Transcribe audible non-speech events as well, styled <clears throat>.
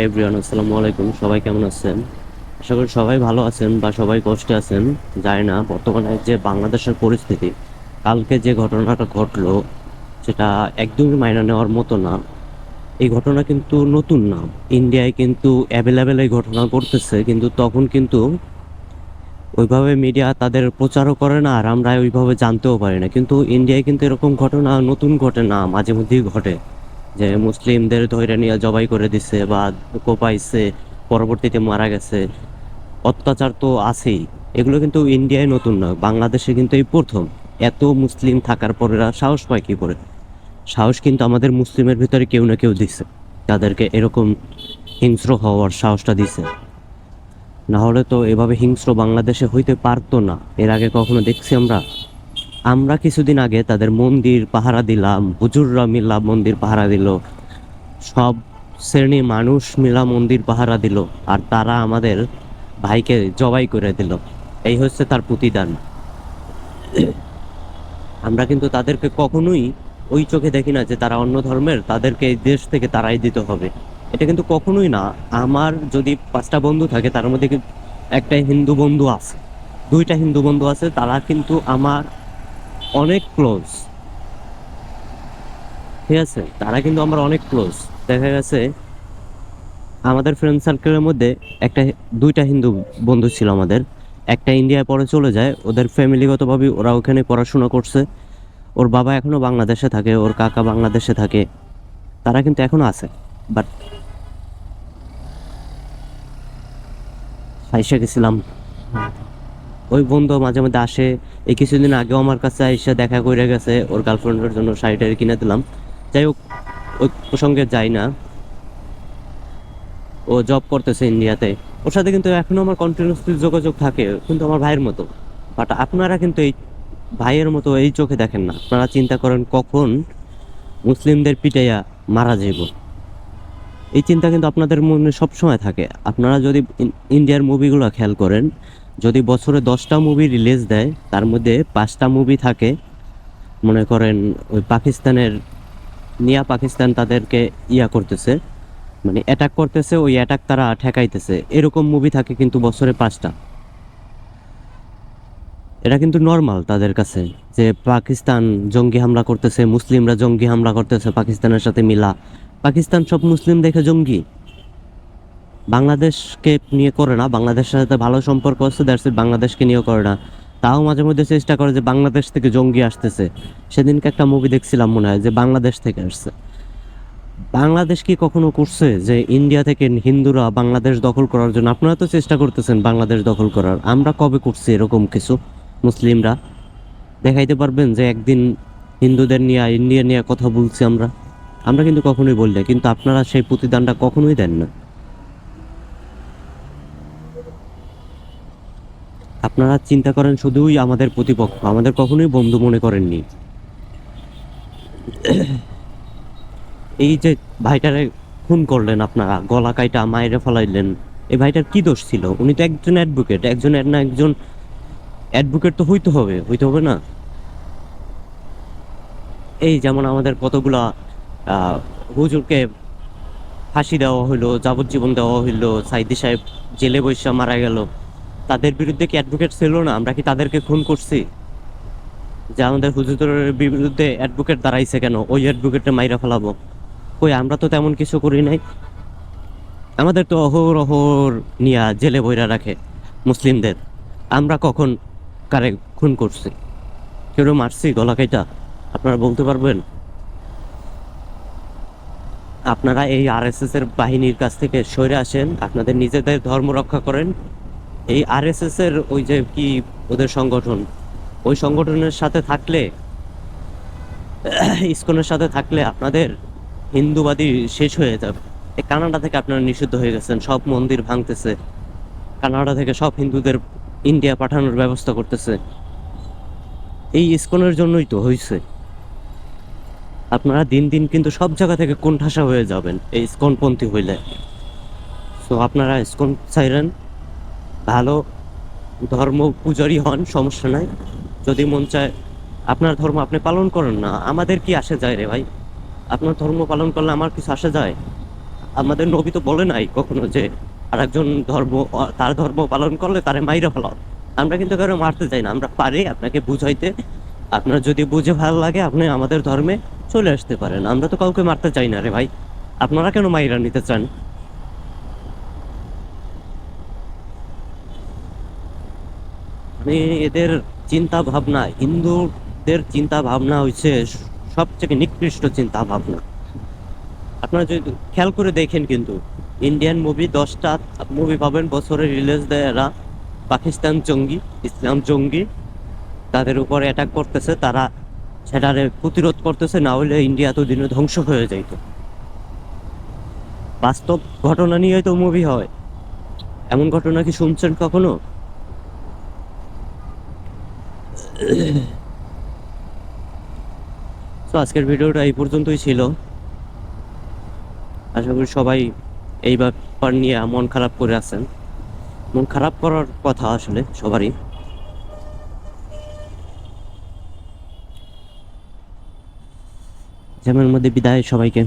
Everyone আসসালামু আলাইকুম। সবাই কেমন আছেন? আশা করি সবাই ভালো আছেন বা সবাই কষ্টে আছেন, জানি না। বর্তমানে যে বাংলাদেশের পরিস্থিতি, কালকে যে ঘটনাটা ঘটলো, সেটা একদমই মাইনা নেওয়ার মতো না। এই ঘটনা কিন্তু নতুন না। ইন্ডিয়ায় কিন্তু অ্যাভেলেবেল এই ঘটনা ঘটতেছে, কিন্তু তখন কিন্তু ওইভাবে মিডিয়া তাদের প্রচারও করে না, আর আমরা ওইভাবে জানতেও পারি না। কিন্তু ইন্ডিয়ায় কিন্তু এরকম ঘটনা নতুন ঘটে না, মাঝে মধ্যেই ঘটে। যে মুসলিমদের ধৈর্য নিয়ে জবাই করে দিছে বা কোপাইছে পরবর্তীতে মারা গেছে। অত্যাচার তো আছেই। এগুলো কিন্তু ইন্ডিয়ায় নতুন নয়, বাংলাদেশে কিন্তু এই প্রথম। এত মুসলিম থাকার পরেরা সাহস পায় কি করে? সাহস কিন্তু আমাদের মুসলিমের ভিতরে কেউ না কেউ দিছে। তাদেরকে এরকম হিংস্র হওয়ার সাহসটা দিছে। না হলে তো এভাবে হিংস্র বাংলাদেশে হইতে পারতো না। এর আগে কখনো দেখছি আমরা আমরা কিছুদিন আগে তাদের মন্দির পাহারা দিলাম, হুজুররা মিল্লা মন্দির পাহারা দিল, সব শ্রেণির মানুষ মিলা মন্দির পাহারা দিল, আর তারা আমাদের ভাইকে জবাই করে দিল। এই হচ্ছে তার প্রতিদান। আমরা কিন্তু তাদেরকে কখনোই ওই চোখে দেখি না যে তারা অন্য ধর্মের, তাদেরকে এই দেশ থেকে তারাই দিতে হবে। এটা কিন্তু কখনোই না। আমার যদি পাঁচটা বন্ধু থাকে, তার মধ্যে একটা হিন্দু বন্ধু আছে? দুইটা হিন্দু বন্ধু আছে, তারা কিন্তু আমার অনেক ক্লোজ ঠিক আছে? তারা কিন্তু আমার অনেক ক্লোজ দেখা গেছে, আমাদের ফ্রেন্ড সার্কেলের মধ্যে একটা দুইটা হিন্দু বন্ধু ছিল আমাদের। একটা ইন্ডিয়ায় পরে চলে যায়, ওদের ফ্যামিলিগতভাবে ওরা ওখানে পড়াশোনা করছে। ওর বাবা এখনও বাংলাদেশে থাকে, ওর কাকা বাংলাদেশে থাকে। তারা কিন্তু এখনও আছে বাট আইসা গেছিলাম। ওই বন্ধু মাঝে মাঝে আসে। এই কিছুদিন আগেও আমার কাছে আইসা দেখা করে গেছে, ওর গার্লফ্রেন্ডের জন্য শাড়ি টাড়ি কিনে দিলাম। যাই হোক, ওই প্রসঙ্গে যাই না। ও জব করতেছে ইন্ডিয়াতে ওর সাথে কিন্তু এখনও আমার কন্টিনিউসলি যোগাযোগ থাকে, কিন্তু আমার ভাইয়ের মতো। বাট আপনারা কিন্তু এই ভাইয়ের মতো এই চোখে দেখেন না। আপনারা চিন্তা করেন কখন মুসলিমদের পিটাইয়া মারা যাইব। এই চিন্তা কিন্তু আপনাদের মনে সবসময় থাকে। আপনারা যদি ইন্ডিয়ার মুভিগুলো খেয়াল করেন যদি বছরে দশটা মুভি রিলিজ দেয়, তার মধ্যে পাঁচটা মুভি থাকে। মনে করেন, ওই পাকিস্তানের, নিয়া পাকিস্তান তাদেরকে ইয়া করতেছে। মানে অ্যাটাক করতেছে, ওই অ্যাটাক তারা ঠেকাইতেছে। এরকম মুভি থাকে কিন্তু বছরে পাঁচটা। এটা কিন্তু নর্মাল তাদের কাছে, যে পাকিস্তান জঙ্গি হামলা করতেছে, মুসলিমরা জঙ্গি হামলা করতেছে, পাকিস্তানের সাথে মিলা। পাকিস্তান সব মুসলিম দেখে জঙ্গি। বাংলাদেশকে নিয়ে করে না, বাংলাদেশের সাথে ভালো সম্পর্ক আছে দ্যাটস ইট বাংলাদেশকে নিয়েও করে না। তাও মাঝে মধ্যে চেষ্টা করে যে বাংলাদেশ থেকে জঙ্গি আসতেছে। সেদিনকে একটা মুভি দেখছিলাম মনে হয় যে বাংলাদেশ থেকে আসছে। বাংলাদেশ কি কখনো করছে যে ইন্ডিয়া থেকে হিন্দুরা বাংলাদেশ দখল করার জন্য? আপনারা তো চেষ্টা করতেছেন বাংলাদেশ দখল করার। আমরা কবে করছি এরকম কিছু? মুসলিমরা, দেখাইতে পারবেন যে একদিন হিন্দুদের নিয়ে ইন্ডিয়া নিয়ে কথা বলছি আমরা। আমরা কিন্তু কখনোই বলি না, কিন্তু আপনারা সেই প্রতিদানটা কখনোই দেন না। আপনারা চিন্তা করেন শুধুই আমাদের প্রতিপক্ষ, আমাদের কখনোই বন্ধু মনে করেননি। এই যে ভাইটারে খুন করলেন আপনারা, গলা কাইটা মায়েরে ফলাইলেন, এই ভাইটার কি দোষ ছিল? উনি তো একজন অ্যাডভোকেট একজন না একজন অ্যাডভোকেট তো হইতে হবে হইতে হবে না? এই যেমন আমাদের কতগুলা হুজুরকে ফাঁসি দেওয়া হইল, যাবজ্জীবন দেওয়া হইল, সাইদি সাহেব জেলে বৈশা মারা গেল তাদের বিরুদ্ধে কি অ্যাডভোকেট ছিল না? আমরা কি তাদেরকে খুন করছি? যে আমাদের হুজুরের বিরুদ্ধে অ্যাডভোকেট দাঁড়াইছে কেন? ওই অ্যাডভোকেটটা মাইরা ফেলাবো। কই, আমরা তো তেমন কিছু করি নাই। আমাদের তো অহর অহর নিয়া জেলে বইরা রাখে মুসলিমদের। আমরা কখন কারে খুন করছি? কেউ মারছি? গলা কাইটা? আপনারা বলতে পারবেন? আপনারা এই আরএসএস এর বাহিনীর কাছ থেকে সরে আসেন, আপনাদের নিজেদের ধর্ম রক্ষা করেন এই আরএসএস এর ওই যে কি ওদের সংগঠন, ওই সংগঠনের সাথে থাকলে, <clears throat> ইসকনের সাথে থাকলে আপনাদের হিন্দুবাদী শেষ হয়ে যাবে। এই কানাডা থেকে আপনারা নিষিদ্ধ হয়ে গেছেন, সব মন্দির ভাঙতেছে। কানাডা থেকে সব হিন্দুদের ইন্ডিয়া পাঠানোর ব্যবস্থা করতেছে। এই ইসকনের জন্যই তো হয়েছে আপনারা দিন দিন কিন্তু সব জায়গা থেকে কোণঠাসা হয়ে যাবেন এই ইসকনপন্থী হইলে। তো আপনারা ইসকন চাইলেন ভালো ধর্ম পূজারী হন, সমস্যা নাই। যদি মন চায়, আপনার ধর্ম আপনি পালন করেন না, আমাদের কি আসে যায় রে ভাই? আপনার ধর্ম পালন করলে আমার কিছু আসে যায়? আমাদের নবী তো বলে নাই কখনো যে, আরেকজন ধর্ম, তার ধর্ম পালন করলে তারে মাইরা ফেলাও। আমরা কিন্তু কারও মারতে চাই না, আমরা পারি আপনাকে বুঝাইতে। আপনার যদি বুঝে ভালো লাগে, আপনি আমাদের ধর্মে চলে আসতে পারেন। আমরা তো কাউকে মারতে চাই না রে ভাই। আপনারা কেন মাইরা নিতে চান? মানে এদের চিন্তা ভাবনা হিন্দুদের চিন্তা ভাবনা হচ্ছে সবথেকে নিকৃষ্ট চিন্তা ভাবনা আপনারা যদি খেয়াল করে দেখেন কিন্তু ইন্ডিয়ান মুভি দশটা মুভি পাবেন বছরে রিলিজ দেয় এরা। পাকিস্তান জঙ্গি, ইসলাম জঙ্গি, তাদের উপর অ্যাটাক করতেছে, তারা সেটারে প্রতিরোধ করতেছে, না হলে ইন্ডিয়া তো দিনে ধ্বংস হয়ে যাইত। বাস্তব ঘটনা নিয়ে তো মুভি হয়। এমন ঘটনা কি শুনছেন কখনো? <coughs> তো আজকের ভিডিওটা এই পর্যন্তই ছিল। আশা করি সবাই এই ব্যাপার নিয়ে মন খারাপ করে আছেন। মন খারাপ করার কথা আসলে সবারই। জ্যামের মধ্যে বিদায় সবাইকে।